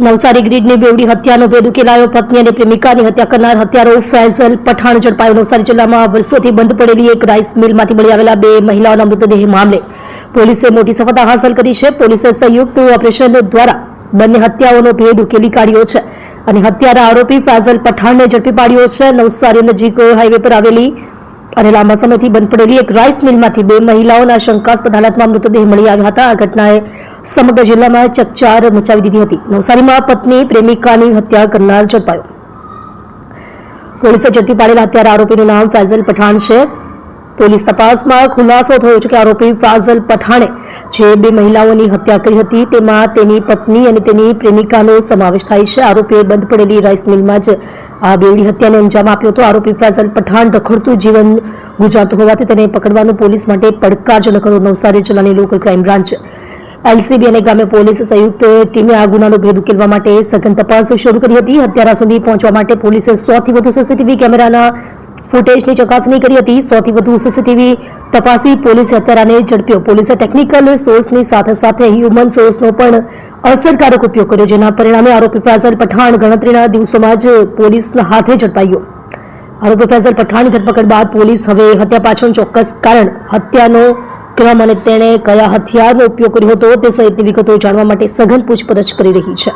નવસારી ગ્રીડની બેવડી હત્યાનો ભેદ ઉકેલાયો. પત્ની અને પ્રેમિકાની હત્યા કરનાર હત્યારો ફૈઝલ પઠાણ ઝડપાયો. નવસારી જિલ્લામાં વર્ષોથી બંધ પડેલી એક રાઈસ મિલમાંથી મળી આવેલા બે મહિલાઓના મૃતદેહ મામલે પોલીસે મોટી સફળતા હાંસલ કરી છે. પોલીસે સંયુક્ત ઓપરેશન દ્વારા બંને હત્યાઓનો ભેદ ઉકેલી કાઢ્યો છે અને હત્યારા આરોપી ફૈઝલ પઠાણને ઝડપી પાડ્યો છે. નવસારી નજીક હાઈવે પર આવેલી અને લાંબા સમયથી બંધ પડેલી એક રાઈસ મિલમાંથી બે મહિલાઓના શંકાસ્પદ હાલતમાં મૃતદેહ મળી આવ્યા હતા. આ ઘટનાએ સમગ્ર જિલ્લામાં ચકચાર મચાવી દીધી હતી. નવસારીમાં પત્ની પ્રેમિકાની હત્યા કરનાર ઝડપાયો. પોલીસે ઝડપી પાડેલા હત્યારા આરોપીનું નામ ફૈઝલ પઠાણ છે. પોલીસ તપાસમાં ખુલાસો થયો છે કે આરોપી ફાઝલ પઠાણે જે બે મહિલાઓની હત્યા કરી હતી, તેમાં તેની પત્ની અને તેની પ્રેમિકાનો સમાવેશ થાય છે. આરોપીએ બંધ પડેલી રાઈસ મિલમાં જ આ બેવડી હત્યાને અંજામ આપ્યો હતો. આરોપી ફાઝલ પઠાણ રખડતું જીવન ગુજારતો હોવાથી તેને પકડવાનું પોલીસ માટે પડકારજનક નવસારી જિલ્લાની લોકલ ક્રાઇમ બ્રાન્ચ એલસીબી અને ગ્રામ્ય પોલીસ સંયુક્ત ટીમે આ ગુનાનો ભેદ ઉકેલવા માટે સઘન તપાસ શરૂ કરી હતી. હત્યારા સુધી પહોંચવા માટે પોલીસે સોથી વધુ સીસીટીવી કેમેરાના ફૂટેજની ચકાસણી કરી હતી. સૌથી વધુ સીસીટીવી તપાસી પોલીસે હત્યારાને ઝડપ્યો. પોલીસે ટેકનિકલ સોર્સની સાથે સાથે હ્યુમન સોર્સનો પણ અસરકારક ઉપયોગ કર્યો, જેના પરિણામે આરોપી ફૈઝલ પઠાણ ગણતરીના દિવસોમાં જ પોલીસના હાથે ઝડપાયો. આરોપી ફૈઝલ પઠાણની ધરપકડ બાદ પોલીસ હવે હત્યા પાછળનું ચોક્કસ કારણ હત્યાનો ક્રમ અને તેણે કયા હથિયારનો ઉપયોગ કર્યો હતો તે સહિતની વિગતો જાણવા માટે સઘન પૂછપરછ કરી રહી છે.